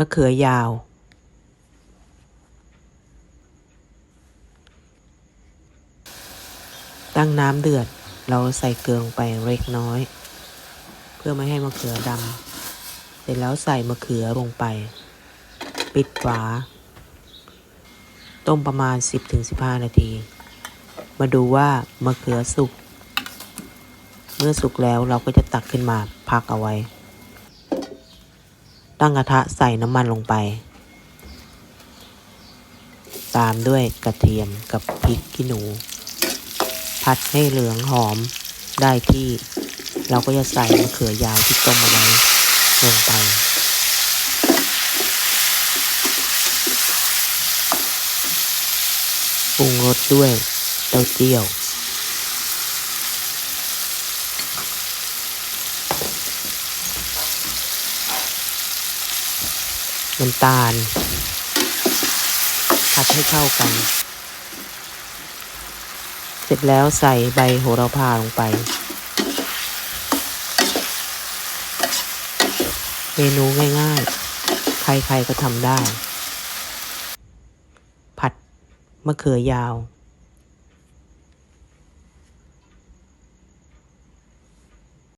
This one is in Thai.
มะเขือยาว ตั้งน้ำเดือด เราใส่เกลือลงไปเล็กน้อย เพื่อไม่ให้มะเขือดำเสร็จแล้วใส่มะเขือลงไป ปิดฝา ต้มประมาณ 10-15 นาที มาดูว่ามะเขือสุก เมื่อสุกแล้วเราก็จะตักขึ้นมาพักเอาไว้ ตั้งกระทะใส่น้ำมันลงไป ตามด้วยกระเทียมกับพริกขี้หนู ผัดให้เหลืองหอมได้ที่ เราก็จะใส่มะเขือยาวที่ต้มเอาไว้ลงไป ปรุงรสด้วยเต้าเจี้ยว น้ำตาล ผัดให้เข้ากัน เสร็จแล้วใส่ใบโหระพาลงไป เมนูง่ายๆ ใครๆก็ทำได้ ผัดมะเขือยาว